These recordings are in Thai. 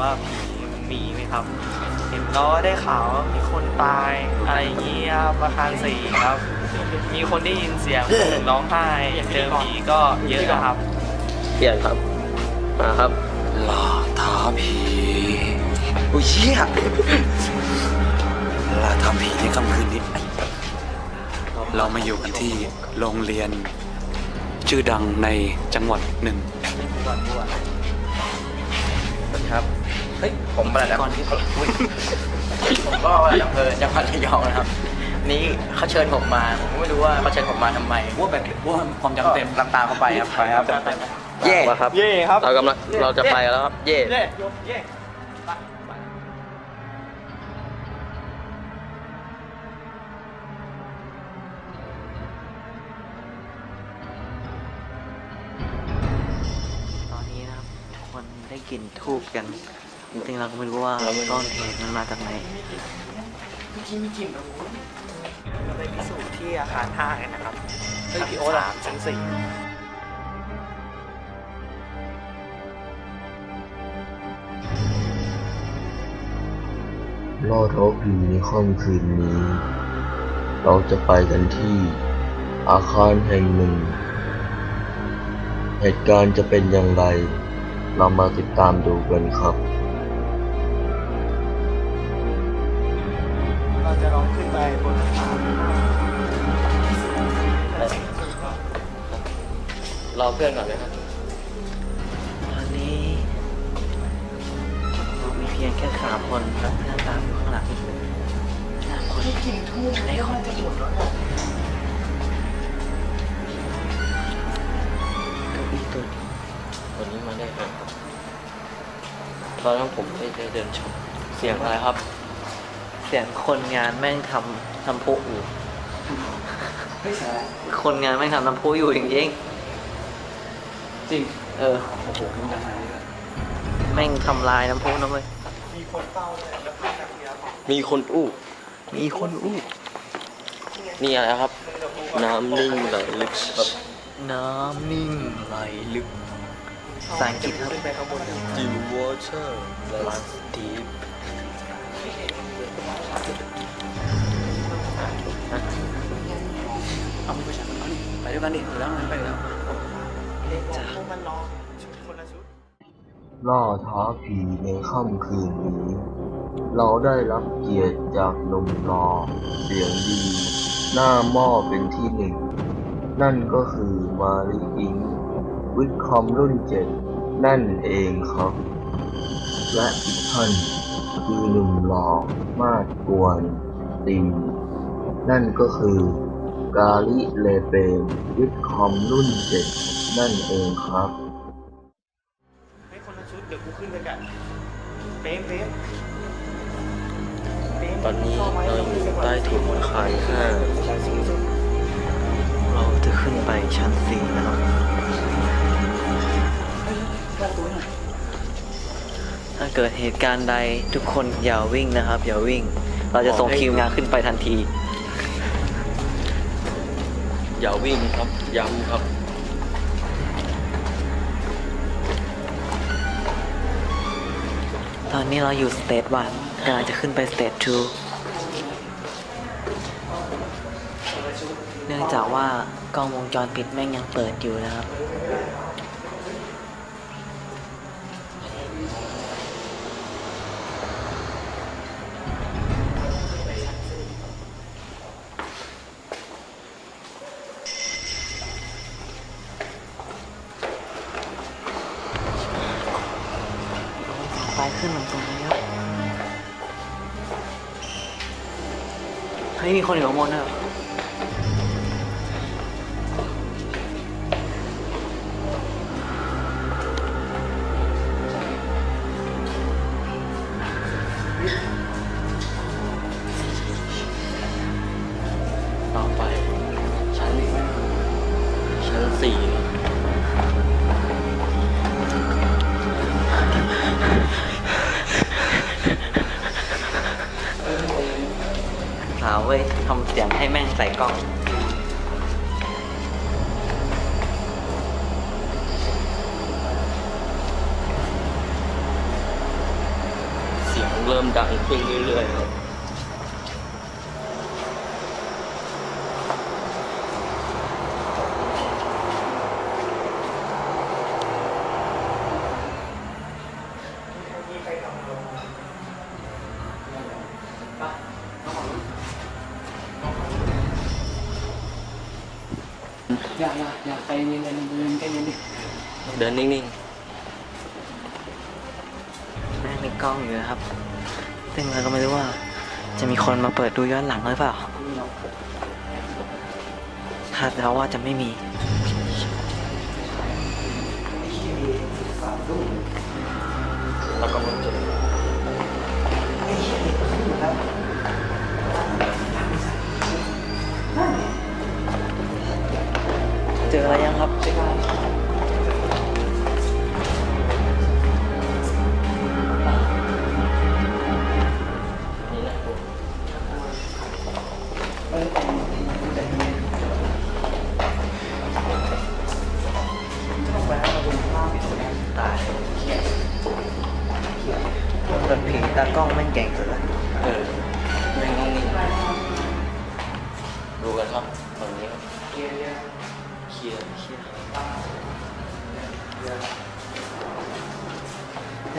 ว่าผีมันมีไหมครับ เห็นเราได้ข่าวว่ามีคนตายอะไรอย่างเงี้ยครับประคารสี่ครับ มีคนได้ยินเสียงคนร้องไห้เจอผีก็เยอะนะครับ เปลี่ยนครับ มาครับล่าท้าผีโอ้ยเชี่ยล่าท้าผีในค่ำคืนนี้ไอ้เรามาอยู่กันที่โรงเรียน ชื่อดังในจังหวัดหนึ่ง เฮ้ยผมประหลัดก่อนที่อุ๊ยผมก็ประหลัดอำเภอจังหวัดระยองนะครับ นี่เขาเชิญผมมา ผมก็ไม่รู้ว่าเขาเชิญผมมาทำไมว่าแบบว่าความจำเต็มลำตามเขาไปครับไปครับเย่ครับเย่ครับ เรากำลังเราจะไปกันแล้วครับ เย่เย่เย่ตอนนี้นะครับทุกคนได้กลิ่นทูบกัน จริงๆเราก็ไม่รู้ว่าต้นเหตุมันมาจากไหนเราไปพิสูจน์ที่อาคารห้ากันนะครับชั้นสามชั้นสี่ล่อท้าผีในค่ำคืนนี้ เราจะไปกันที่อาคารแห่งหนึ่ง เหตุการณ์จะเป็นอย่างไร เรามาติดตามดูกันครับ พื่อนก่อนเลยครับตอนนี้เรามีเพียงแค่สามคนครับเพื่อนตามอยู่ข้างหลังสามคนกลิ่นทูบในคนจะหมดแล้วก้าอี้ตัวนี้วันนี้มาได้ครับตอนนั้นผมได้เดินชมเสียงอะไรครับ เสียงคนงานแม่งทำทำพุอยู่คนงานแม่งทำน้ำพุอยู่จริง จริงๆเออ โอ้โหมันดังอะไรเนี่ยแม่งทำลายน้ำพุนะเว้ย มีคนเฝ้าเลยแล้วขึ้นจากเรือของมีคนอู้ มีคนอู้ นี่อะไรครับ น้ำนิ่งไหลลึกครับน้ำนิ่งไหลลึกภาษาอังกฤษครับ ขึ้นไปข้างบนกัน Deep water runs deep เอาไม่ไปฉันเอานี่ไปด้วยกันดิแล้วมันไปแล้ว ล่อท้าผีในค่ำคืนนี้ เราได้รับเกียรติจากหนุ่มหล่อเสียงดี หน้าหม้อเป็นที่หนึ่ง นั่นก็คือมาริอิง วิทคอมรุ่นเจ็ดนั่นเองครับ และอีกท่านคือหนุ่มหล่อมาดกวนตีนั่นก็คือกาลิเลเปนวิทคอมรุ่นเจ็ดนั่นเองครับ ละชุดเดี๋ยวกูขึ้นไปกันเป๊มเป๊มเป๊มตอนนี้เราอยู่ใต้ถุนอาคารห้าชั้นสูงสุดเราจะขึ้นไปชั้นสี่นะครับถ้าเกิดเหตุการณ์ใดทุกคนอย่าวิ่งนะครับ อย่าวิ่ง เราจะส่งทีมงานขึ้นไปทันที อย่าวิ่งครับย้ำครับ อนนี้เราอยู่สเตจวันกำลังจะขึ้นไปสเตจทูเนื่องจากว่ากล้องวงจรปิดแม่งยังเปิดอยู่นะครับ ไฟขึ้นลงตรงนี้ครับเฮ้ยมีคนอยู่ข้างบนด้วยเหรอ con. Xiển lơm đặng khuyên như lười. องดังขึ้นเรื่อยๆครับอย่าอย่าอย่าใจเย็นใจเย็นใจเย็นดิเดินนิ่งแม่งมีกล้องอยู่นะครับซึ่งเราก็ไม่รู้ว่า จะมีคนมาเปิดดูย้อนหลังหรือเปล่าคาดเดาว่าจะไม่มีๆแล้วก็มันจะเจออะ ไรยั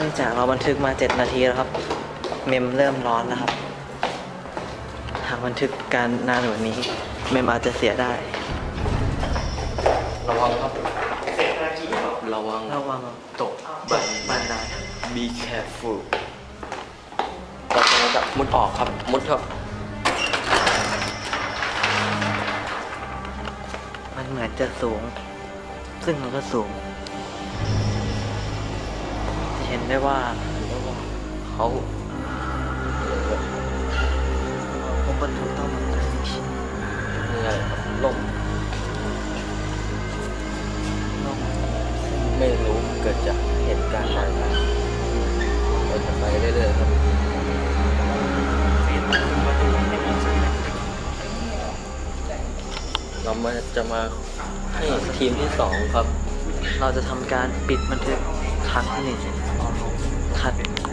นื่องจากเราบันทึกมา 7 นาทีแล้วครับ เมมเริ่มร้อนแล้วครับ หากบันทึกการนานกว่านี้ เมมอาจจะเสียได้ ระวังครับ ระวัง ระวังตกบันบันได be careful เราจะจับมุดออกครับ มุดครับ มันเหมือนจะสูง ซึ่งมันก็สูงเห็น ได้ว่าเขาผมบรรทุกต้องมันจะมีชิ้นนี่อะไรครับล่มลงไม่รู้เกิดจากเหตุการณ์อะไรเราจะไปเรื่อยๆครับเรามาจะมาให้ทีมที่สองครับ เราจะทำการปิดบันทึกครั้งที่หนึ่ง คั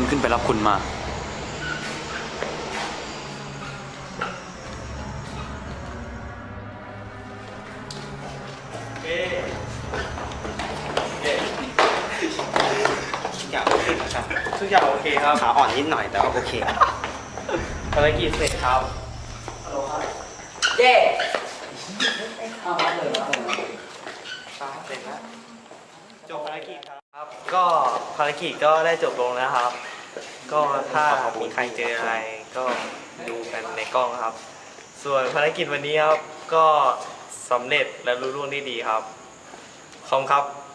คนขึ้นไปรับคุณมา ทุกอย่างโอเคนะครับทุกอย่างโอเคครับขาอ่อนนิดหน่อยแต่ว่าโอเคภารกิจเสร็จครับเย้ครับเสร็จแล้วจบภารกิจครับ ก็ภารกิจก็ได้จบลงแล้วครับ ก็ถ้ามีใครเจออะไรก็ดูกันในกล้องครับ ส่วนภารกิจวันนี้ครับก็สำเร็จและรู้ร่วงได้ดีครับขอบคุณครับครับ